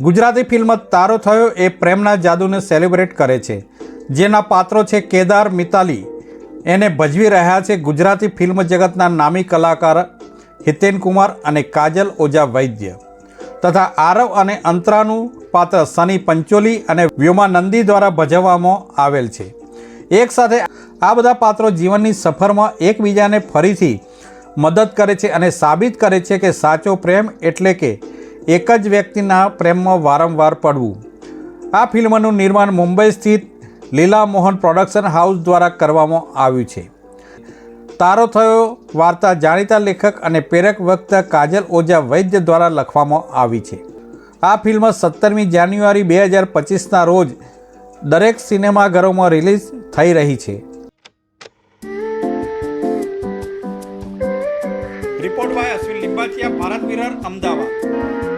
Gujarati film તારો થયો એ પ્રેમના જાદુને સેલિબ્રેટ કરે છે. જેના પાત્રો છે કેદાર મિતાલી. એને ભજવી રહ્યા છે ગુજરાતી ફિલ્મ જગતના નામી કલાકાર હિતેન કુમાર અને કાજલ ઓઝા વૈદ્ય. તથા આરવ અને અંતરાનું પાત્ર સની પંચોલી અને વ્યોમા નંદી દ્વારા ભજવવામાં આવેલ છે. એકસાથે આ બધા પાત્રો જીવનની સફરમાં એકબીજાને ફરીથી મદદ કરે છે અને સાબિત કરે છે કે સાચો પ્રેમ એટલે કે એક જ વ્યક્તિના પ્રેમમાં વારંવાર પડવું. આ ફિલ્મનું નિર્માણ મુંબઈ સ્થિત લીલા મોહન પ્રોડક્શન હાઉસ દ્વારા કરવામાં આવ્યું છે. તારો થયો વાર્તા જાણીતા લેખક અને પ્રેરક વક્તા કાજલ ઓઝા વૈદ્ય દ્વારા લખવામાં આવી છે. આ ફિલ્મ સત્તરમી જાન્યુઆરી બે હજાર પચીસના રોજ દરેક સિનેમાઘરોમાં રિલીઝ થઈ રહી છે. Report by Ashwin Limbachiya, Bharat mirror Ahmedabad.